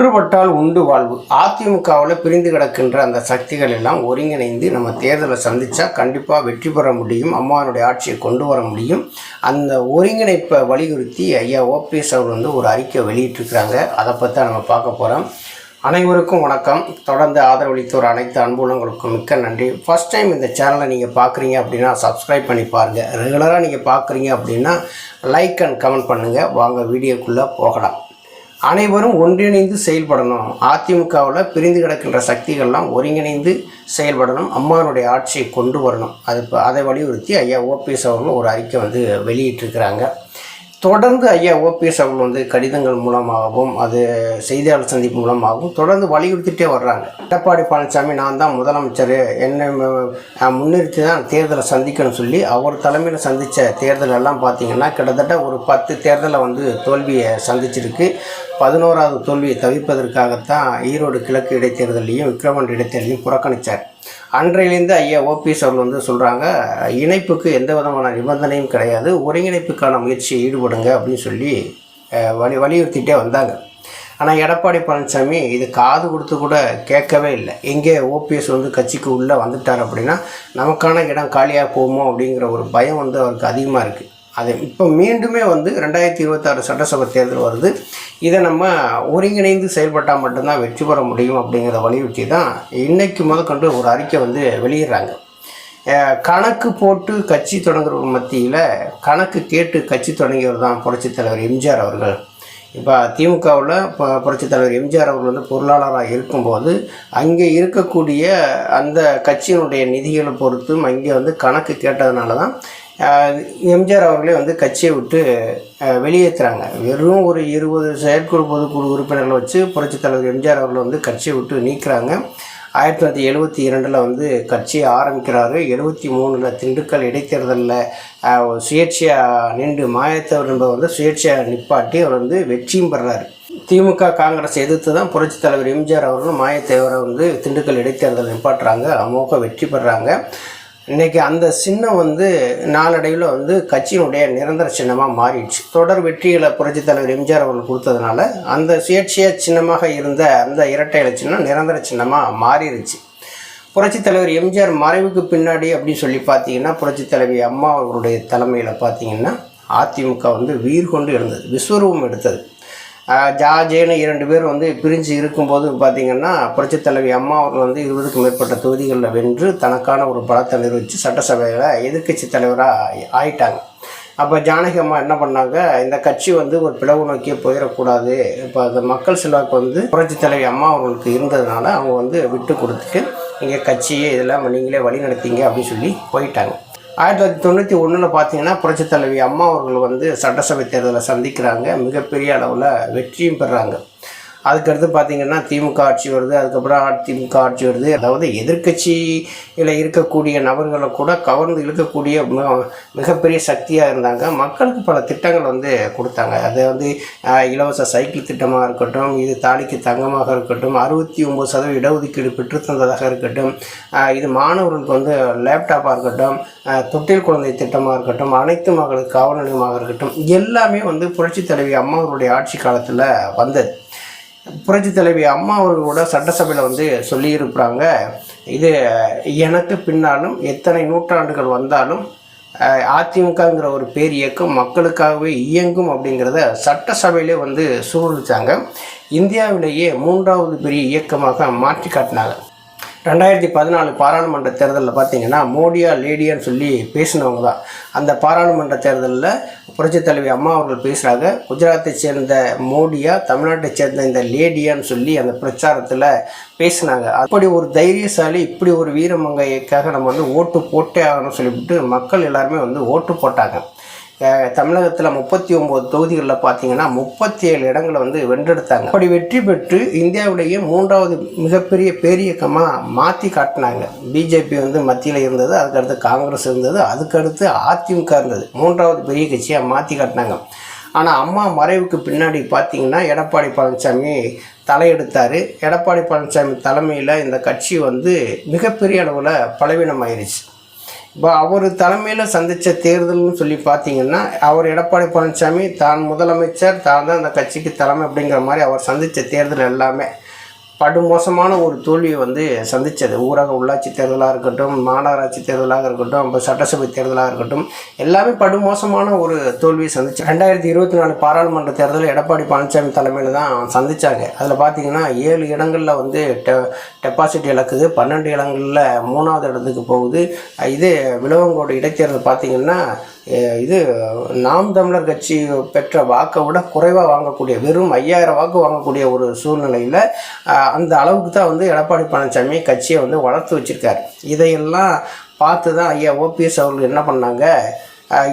ஒன்றுபட்டால் உண்டு வாழ்வு. அதிமுகவில் பிரிந்து கிடக்கின்ற அந்த சக்திகள் எல்லாம் ஒருங்கிணைந்து நம்ம தேர்தலை சந்தித்தா கண்டிப்பாக வெற்றி பெற முடியும் அம்மாவனுடைய ஆட்சியை கொண்டு வர முடியும். அந்த ஒருங்கிணைப்பை வலியுறுத்தி ஐயா ஓபிஎஸ் அவர் வந்து ஒரு அறிக்கை வெளியிட்டிருக்கிறாங்க. அதை பற்றி நம்ம பார்க்க போகிறோம் அனைவருக்கும் வணக்கம். தொடர்ந்து ஆதரவளித்தோர் அனைத்து அன்புலங்களுக்கும் மிக்க நன்றி. ஃபஸ்ட் டைம் இந்த சேனலை நீங்கள் பார்க்குறீங்க அப்படின்னா சப்ஸ்கிரைப் பண்ணி பாருங்கள் ரெகுலராக நீங்கள் பார்க்குறீங்க அப்படின்னா லைக் அண்ட் கமெண்ட் பண்ணுங்கள் வாங்க வீடியோக்குள்ளே போகலாம். அனைவரும் ஒன்றிணைந்து செயல்படணும். அதிமுகவில் பிரிந்து கிடக்கின்ற சக்திகள்லாம் ஒருங்கிணைந்து செயல்படணும். அம்மானுடைய ஆட்சியை கொண்டு வரணும். அது இப்போ அதை வலியுறுத்தி ஐயா ஓபிஎஸ் அவர்களும் ஒரு அறிக்கை வந்து வெளியிட்டிருக்கிறாங்க. தொடர்ந்து ஐயா ஓபிஎஸ் அவர்கள் வந்து கடிதங்கள் மூலமாகவும் அது செய்தியாளர் சந்திப்பு மூலமாகவும் தொடர்ந்து வலியுறுத்திட்டே வர்றாங்க. எடப்பாடி பழனிசாமி நான் தான் முதலமைச்சர் என்னை முன்னிறுத்தி தான் தேர்தலை சந்திக்கணும்னு சொல்லி அவர் தலைமையில் சந்தித்த தேர்தல் எல்லாம் பார்த்திங்கன்னா கிட்டத்தட்ட ஒரு பத்து தேர்தலை வந்து தோல்வியை சந்திச்சிருக்கு. பதினோராவது தோல்வியை தவிர்ப்பதற்காகத்தான் ஈரோடு கிழக்கு இடைத்தேர்தலையும் விக்ரமன் இடைத்தேர்தலையும் புறக்கணித்தார் அன்றையிலேருந்து ஐயா ஓபிஎஸ் அவர்கள் வந்து சொல்கிறாங்க இணைப்புக்கு எந்த விதமான நிபந்தனையும் கிடையாது ஒருங்கிணைப்புக்கான முயற்சியை ஈடுபடுங்க அப்படின்னு சொல்லி வலி வலியுறுத்திட்டே வந்தாங்க. ஆனால் எடப்பாடி பழனிசாமி இது காது கொடுத்து கூட கேட்கவே இல்லை. எங்கே ஓபிஎஸ் வந்து கட்சிக்கு உள்ளே வந்துட்டார் அப்படின்னா நமக்கான இடம் காலியாக போகுமோ அப்படிங்கிற ஒரு பயம் வந்து அவருக்கு அதிகமாக இருக்குது அது இப்போ மீண்டுமே வந்து ரெண்டாயிரத்தி இருபத்தாறு சட்டசபை தேர்தல் வருது. இதை நம்ம ஒருங்கிணைந்து செயல்பட்டால் மட்டும்தான் வெற்றி பெற முடியும் அப்படிங்கிறத வலியுறுத்தி தான் இன்றைக்கு முதற்கொண்டு ஒரு அறிக்கை வந்து வெளியிடுறாங்க. கணக்கு போட்டு கட்சி தொடங்குறவங்க மத்தியில் கணக்கு கேட்டு கட்சி தொடங்கியவர் தான் புரட்சித் தலைவர் எம்ஜிஆர் அவர்கள். இப்போ திமுகவில் இப்போ புரட்சித் தலைவர் எம்ஜிஆர் அவர்கள் வந்து பொருளாளராக இருக்கும்போது அங்கே இருக்கக்கூடிய அந்த கட்சியினுடைய நிதிகளை பொறுத்தும் அங்கே வந்து கணக்கு கேட்டதுனால தான் எம்ஜிஆர் அவர்களே வந்து கட்சியை விட்டு வெளியேற்றுறாங்க வெறும் ஒரு இருபது செயற்குழு பொதுக்குழு உறுப்பினர்களை வச்சு புரட்சித் தலைவர் எம்ஜிஆர் அவர்களை வந்து கட்சியை விட்டு நீக்கிறாங்க. ஆயிரத்தி தொள்ளாயிரத்தி எழுபத்தி இரண்டில் வந்து கட்சியை ஆரம்பிக்கிறாரு. எழுபத்தி மூணில் திண்டுக்கல் இடைத்தேர்தலில் சுயேட்சையாக நின்று மாயத்தவர் என்பவர் வந்து சுயேட்சையாக நிப்பாட்டி அவர் வந்து வெற்றியும் பெறாரு. திமுக காங்கிரஸ் எதிர்த்து தான் புரட்சித் தலைவர் எம்ஜிஆர் அவர்களும் மாயத்தேவரை வந்து திண்டுக்கல் இடைத்தேர்தல் நிப்பாட்டுறாங்க. அமோக வெற்றி பெறாங்க. இன்னைக்கு அந்த சின்னம் வந்து நாளடைவில் வந்து கட்சியினுடைய நிரந்தர சின்னமாக மாறிடுச்சு. தொடர் வெற்றிகளை புரட்சித் தலைவர் எம்ஜிஆர் அவர்கள் கொடுத்ததுனால அந்த சுயேட்சைய சின்னமாக இருந்த அந்த இரட்டை இலை சின்னம் நிரந்தர சின்னமாக மாறிடுச்சு. புரட்சித் தலைவர் எம்ஜிஆர் மறைவுக்கு பின்னாடி அப்படின்னு சொல்லி பார்த்தீங்கன்னா புரட்சித் தலைவி அம்மா அவர்களுடைய தலைமையில் பார்த்தீங்கன்னா அதிமுக வந்து வீர் கொண்டு எழுந்தது விஸ்வரூபம் எடுத்தது. ஜாஜேன்னு இரண்டு பேர் வந்து பிரிஞ்சு இருக்கும்போது பார்த்தீங்கன்னா புரட்சித் தலைவி அம்மா அவர்கள் வந்து இருபதுக்கும் மேற்பட்ட தொகுதிகளில் வென்று தனக்கான ஒரு பலத்தை நிறுவிச்சு சட்டசபையில் எதிர்க்கட்சி தலைவராக ஆயிட்டாங்க. அப்போ ஜானகி அம்மா என்ன பண்ணாங்க? இந்த கட்சி வந்து ஒரு பிளவு நோக்கியே போயிடக்கூடாது. இப்போ அந்த மக்கள் செல்வாக்கு வந்து புரட்சி தலைவி அம்மா அவர்களுக்கு இருந்ததுனால அவங்க வந்து விட்டு கொடுத்துட்டு இங்கே கட்சியே இதெல்லாம் நீங்களே வழி நடத்திங்க அப்படின்னு சொல்லி போயிட்டாங்க. ஆயிரத்தி தொள்ளாயிரத்தி தொண்ணூற்றி ஒன்றில் பார்த்தீங்கன்னா புரட்சித் தலைவி அம்மா அவர்கள் வந்து சட்டசபை தேர்தலை சந்திக்கிறாங்க. மிகப்பெரிய அளவில் வெற்றியும் பெறாங்க. அதுக்கடுத்து பார்த்தீங்கன்னா திமுக ஆட்சி வருது அதுக்கப்புறம் அதிமுக ஆட்சி வருது. அதாவது எதிர்க்கட்சியில் இருக்கக்கூடிய நபர்களை கூட கவர்ந்து இழுக்கக்கூடிய மிக- மிகப்பெரிய சக்தியாக இருந்தாங்க. மக்களுக்கு பல திட்டங்கள் வந்து கொடுத்தாங்க. அது வந்து இலவச சைக்கிள் திட்டமாக இருக்கட்டும் இது தாலிக்கு தங்கமாக இருக்கட்டும் அறுபத்தி ஒம்பது சதவீத இடஒதுக்கீடு பெற்று தந்ததாக இருக்கட்டும் இது மாணவர்களுக்கு வந்து லேப்டாப்பாக இருக்கட்டும் தொட்டில் குழந்தை திட்டமாக இருக்கட்டும் அனைத்து மகளுக்கு காவல் நிலையமாக இருக்கட்டும் எல்லாமே வந்து புரட்சித் தலைவி அம்மாவருடைய ஆட்சி காலத்தில் வந்தது. புரட்சி தலைவி அம்மா அவர்களோட சட்டசபையில் வந்து சொல்லியிருக்கிறாங்க. இது எனக்கு பின்னாலும் எத்தனை நூற்றாண்டுகள் வந்தாலும் அதிமுகங்கிற ஒரு பேர் இயக்கம் மக்களுக்காகவே இயங்கும் அப்படிங்கிறத சட்டசபையிலே வந்து சூழ்நிச்சாங்க இந்தியாவிலேயே மூன்றாவது பெரிய இயக்கமாக மாற்றி காட்டினாங்க. ரெண்டாயிரத்தி பதினாலு பாராளுமன்ற தேர்தலில் பார்த்தீங்கன்னா மோடியா லேடியான்னு சொல்லி பேசினவங்க தான். அந்த பாராளுமன்ற தேர்தலில் புரட்சித் தலைவி அம்மா அவர்கள் பேசுகிறாங்க குஜராத்தை சேர்ந்த மோடியா தமிழ்நாட்டை சேர்ந்த இந்த லேடியான்னு சொல்லி அந்த பிரச்சாரத்தில் பேசினாங்க. அப்படி ஒரு தைரியசாலி இப்படி ஒரு வீரமங்கைக்காக நம்ம வந்து ஓட்டு போட்டே ஆகணும்னு சொல்லிவிட்டு மக்கள் எல்லாருமே வந்து ஓட்டு போட்டாங்க. தமிழகத்தில் முப்பத்தி ஒம்பது தொகுதிகளில் பார்த்தீங்கன்னா முப்பத்தி ஏழு இடங்களை வந்து வென்றெடுத்தாங்க. அப்படி வெற்றி பெற்று இந்தியாவிலேயே மூன்றாவது மிகப்பெரிய பேரியக்கமாக மாற்றி காட்டினாங்க. பிஜேபி வந்து மத்தியில் இருந்தது அதுக்கடுத்து காங்கிரஸ் இருந்தது அதுக்கடுத்து அதிமுக இருந்தது. மூன்றாவது பெரிய கட்சியாக மாற்றி காட்டினாங்க. ஆனால் அம்மா மறைவுக்கு பின்னாடி பார்த்தீங்கன்னா எடப்பாடி பழனிசாமி தலையெடுத்தார். எடப்பாடி பழனிசாமி தலைமையில் இந்த கட்சி வந்து மிகப்பெரிய அளவில் பலவீனமாயிருச்சு. இப்போ அவர் தலைமையில் சந்தித்த தேர்தல்னு சொல்லி பார்த்தீங்கன்னா அவர் எடப்பாடி பழனிசாமி தான் முதலமைச்சர் தான் தான் அந்த கட்சிக்கு தலைமை அப்படிங்கிற மாதிரி அவர் சந்தித்த தேர்தல் எல்லாமே. படுமோசமான ஒரு தோல்வியை வந்து சந்தித்தது ஊரக உள்ளாட்சி தேர்தலாக இருக்கட்டும் மாநகராட்சி தேர்தலாக இருக்கட்டும் இப்போ சட்டசபை தேர்தலாக இருக்கட்டும் எல்லாமே படுமோசமான ஒரு தோல்வியை சந்திச்சு ரெண்டாயிரத்தி இருபத்தி நாலு பாராளுமன்ற தேர்தலில் எடப்பாடி பழனிசாமி தலைமையில் தான் சந்தித்தாங்க அதில் பார்த்தீங்கன்னா ஏழு இடங்களில் வந்து டெ டெபாசிட் இழக்குது பன்னெண்டு இடங்களில் மூணாவது இடத்துக்கு போகுது. இது விலவங்கோடு இடைத்தேர்தல் பார்த்தீங்கன்னா இது நாம் தமிழர் கட்சி பெற்ற வாக்கை விட குறைவாக வாங்கக்கூடிய வெறும் ஐயாயிரம் வாக்கு வாங்கக்கூடிய ஒரு சூழ்நிலையில் அந்த அளவுக்கு தான் வந்து எடப்பாடி பழனிசாமி கட்சியை வந்து வளர்த்து வச்சுருக்கார். இதையெல்லாம் பார்த்து தான் ஐயா ஓபிஎஸ் அவர்கள் என்ன பண்ணாங்க?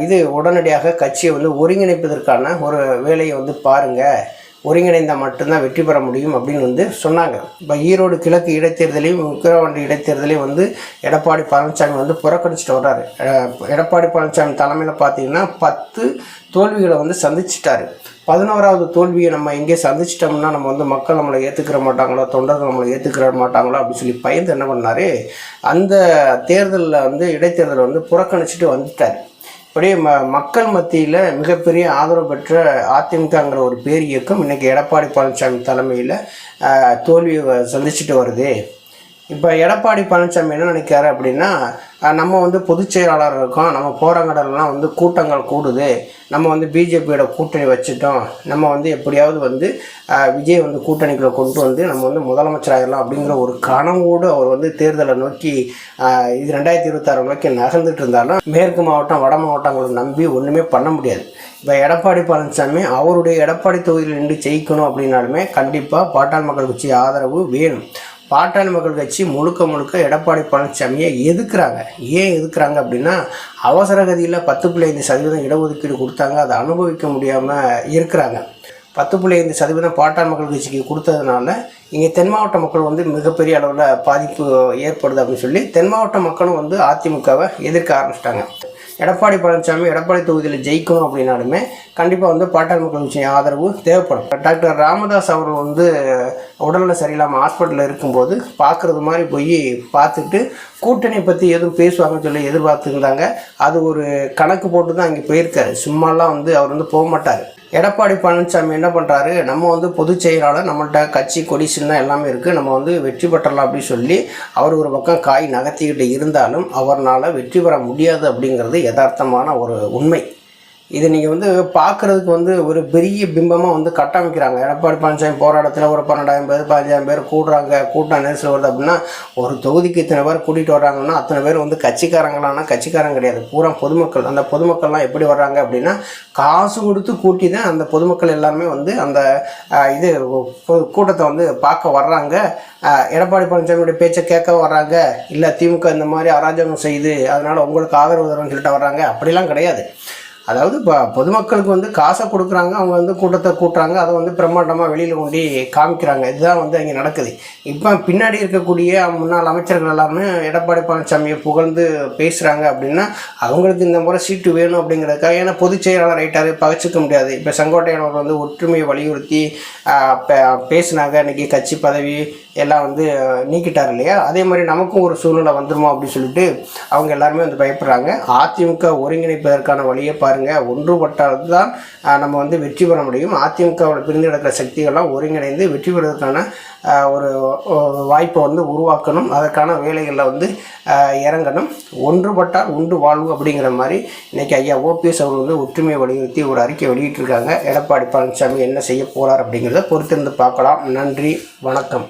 இது உடனடியாக கட்சியை வந்து ஒருங்கிணைப்பதற்கான ஒரு வேலையை வந்து பாருங்கள் ஒருங்கிணைந்தால் மட்டும்தான் வெற்றி பெற முடியும் அப்படின்னு வந்து சொன்னாங்க. இப்போ ஈரோடு கிழக்கு இடைத்தேர்தலையும் விக்கிரவாண்டி இடைத்தேர்தலையும் வந்து எடப்பாடி பழனிசாமி வந்து புறக்கணிச்சிட்டு வர்றாரு. எடப்பாடி பழனிசாமி தலைமையில் பார்த்தீங்கன்னா பத்து தோல்விகளை வந்து சந்திச்சிட்டாரு. பதினோராவது தோல்வியை நம்ம எங்கே சந்திச்சிட்டோம்னா நம்ம வந்து மக்கள் நம்மளை ஏற்றுக்கிற மாட்டாங்களோ தொண்டர்கள் நம்மளை ஏற்றுக்கிற மாட்டாங்களோ அப்படின்னு சொல்லி பயந்து என்ன பண்ணார்? அந்த தேர்தலில் வந்து இடைத்தேர்தலை வந்து புறக்கணிச்சிட்டு வந்துட்டார். அப்படியே ம மக்கள் மத்தியில் மிகப்பெரிய ஆதரவு பெற்ற அதிமுகங்கிற ஒரு பேர் இயக்கம் இன்றைக்கி எடப்பாடி பழனிசாமி தலைமையில் தோல்வியை சந்திச்சுட்டு வருது. இப்போ எடப்பாடி பழனிசாமி என்ன நினைக்கிறாரு அப்படின்னா நம்ம வந்து பொதுச் செயலாளர் இருக்கோம் நம்ம போராங்கடலாம் வந்து கூட்டங்கள் கூடுது நம்ம வந்து பிஜேபியோட கூட்டணி வச்சுட்டோம் நம்ம வந்து எப்படியாவது வந்து விஜய் வந்து கூட்டணிக்குள்ளே கொண்டு வந்து நம்ம வந்து முதலமைச்சராகிடலாம் அப்படிங்கிற ஒரு கனவோடு அவர் வந்து தேர்தலை நோக்கி இது ரெண்டாயிரத்தி இருபத்தாறு நோக்கி நகர்ந்துட்டு இருந்தாலும் மேற்கு மாவட்டம் வட மாவட்டங்களை நம்பி ஒன்றுமே பண்ண முடியாது. இப்போ எடப்பாடி பழனிசாமி அவருடைய எடப்பாடி தொகுதியில் நின்று ஜெயிக்கணும் அப்படின்னாலுமே கண்டிப்பாக பாட்டாள் மக்கள் கட்சி ஆதரவு வேணும். பாட்டாளி மக்கள் கட்சி முழுக்க முழுக்க எடப்பாடி பழனிசாமியை எதுக்குறாங்க? ஏன் எதுக்குறாங்க அப்படின்னா அவசர கதியில் பத்து புள்ளி ஐந்து சதவீதம் இடஒதுக்கீடு கொடுத்தாங்க. அதை அனுபவிக்க முடியாமல் இருக்கிறாங்க. பத்து புள்ளி ஐந்து சதவீதம் பாட்டாளி மக்கள் கட்சிக்கு கொடுத்ததுனால இங்கே தென் மாவட்ட மக்கள் வந்து மிகப்பெரிய அளவில் பாதிப்பு ஏற்படுது அப்படின்னு சொல்லி தென் மாவட்ட மக்களும் வந்து அதிமுகவை எதிர்க்க ஆரம்பிச்சிட்டாங்க. எடப்பாடி பழனிசாமி எடப்பாடி தொகுதியில் ஜெயிக்கணும் அப்படின்னாலுமே கண்டிப்பாக வந்து பாட்டாளி மக்கள் கட்சி ஆதரவு தேவைப்படும். டாக்டர் ராமதாஸ் அவர்கள் வந்து உடல்நிலை சரியில்லாமல் ஹாஸ்பிட்டலில் இருக்கும்போது பார்க்குறது மாதிரி போய் பார்த்துட்டு கூட்டணி பற்றி எதுவும் பேசுவாங்கன்னு சொல்லி எதிர்பார்த்துருந்தாங்க. அது ஒரு கணக்கு போட்டு தான் அங்கே போயிருக்காரு. சும்மாலாம் வந்து அவர் வந்து போக மாட்டார். எடப்பாடி பழனிசாமி என்ன பண்ணுறாரு நம்ம வந்து பொதுச் செயலாளர் நம்மள்ட்ட கட்சி கொடி சின்னம் எல்லாமே இருக்குது நம்ம வந்து வெற்றி பெற்றலாம் அப்படின்னு சொல்லி அவர் ஒரு பக்கம் காய் நகர்த்திக்கிட்டு இருந்தாலும் அவர்னால் வெற்றி பெற முடியாது அப்படிங்கிறது யதார்த்தமான ஒரு உண்மை. இது நீங்கள் வந்து பார்க்குறதுக்கு வந்து ஒரு பெரிய பிம்பமாக வந்து கட்டமைக்கிறாங்க. எடப்பாடி பழனிசாமி போராட்டத்தில் ஒரு பன்னெண்டாயிரம் பேர் பதினஞ்சாயிரம் பேர் கூடுறாங்க கூட்டம் நெரிசல் வருது அப்படின்னா ஒரு தொகுதிக்கு இத்தனை பேர் கூட்டிகிட்டு வர்றாங்கன்னா அத்தனை பேர் வந்து கட்சிக்காரங்களானா கட்சிக்காரங்க கிடையாது. பூரா பொதுமக்கள். அந்த பொதுமக்கள்லாம் எப்படி வர்றாங்க அப்படின்னா காசு கொடுத்து கூட்டி தான் அந்த பொதுமக்கள் எல்லாருமே வந்து அந்த இது கூட்டத்தை வந்து பார்க்க வர்றாங்க. எடப்பாடி பழனிசாமியோட பேச்சை கேட்க வர்றாங்க. இல்லை திமுக இந்த மாதிரி அராஜகம் செய்யுது அதனால் உங்களுக்கு ஆதரவு தரும்னு சொல்லிட்டு வர்றாங்க. அப்படிலாம் கிடையாது. அதாவது இப்போ பொதுமக்களுக்கு வந்து காசை கொடுக்குறாங்க அவங்க வந்து கூட்டத்தை கூட்டுறாங்க அதை வந்து பிரம்மாண்டமாக வெளியில் கொண்டு காமிக்கிறாங்க. இதுதான் வந்து அங்கே நடக்குது. இப்போ பின்னாடி இருக்கக்கூடிய முன்னாள் அமைச்சர்கள் எல்லாமே எடப்பாடி பழனிசாமியை புகழ்ந்து பேசுகிறாங்க அப்படின்னா அவங்களுக்கு இந்த முறை சீட்டு வேணும் அப்படிங்கிறதுக்காக ஏன்னா பொதுச் செயலாளர் ரைட்டாரு பகச்சிக்க முடியாது. இப்போ செங்கோட்டையனவர் வந்து ஒற்றுமையை வலியுறுத்தி பேசினாங்க பே- பேசுனாங்க. கட்சி பதவி எல்லாம் வந்து நீக்கிட்டார் இல்லையா? அதே மாதிரி நமக்கும் ஒரு சூழ்நிலை வந்துருமோ அப்படின்னு சொல்லிட்டு அவங்க எல்லாருமே வந்து பயப்படுறாங்க. அதிமுக ஒருங்கிணைப்பதற்கான வழியை பாருங்கள் ஒன்றுபட்டால் தான் நம்ம வந்து வெற்றி பெற முடியும். அதிமுகவோட பிரிந்து கிடக்கிற சக்திகள்லாம் ஒருங்கிணைந்து வெற்றி பெறுவதற்கான ஒரு வாய்ப்பை வந்து உருவாக்கணும். அதற்கான வேலைகளில் வந்து இறங்கணும். ஒன்றுபட்டால் உண்டு வாழ்வு அப்படிங்கிற மாதிரி இன்றைக்கி ஐயா ஓபிஎஸ் அவர் வந்து ஒற்றுமையை வலியுறுத்தி ஒரு அறிக்கை வெளியிட்டிருக்காங்க. எடப்பாடி பழனிசாமி என்ன செய்ய போகிறார் அப்படிங்கிறத பொறுத்திருந்து பார்க்கலாம். நன்றி. வணக்கம்.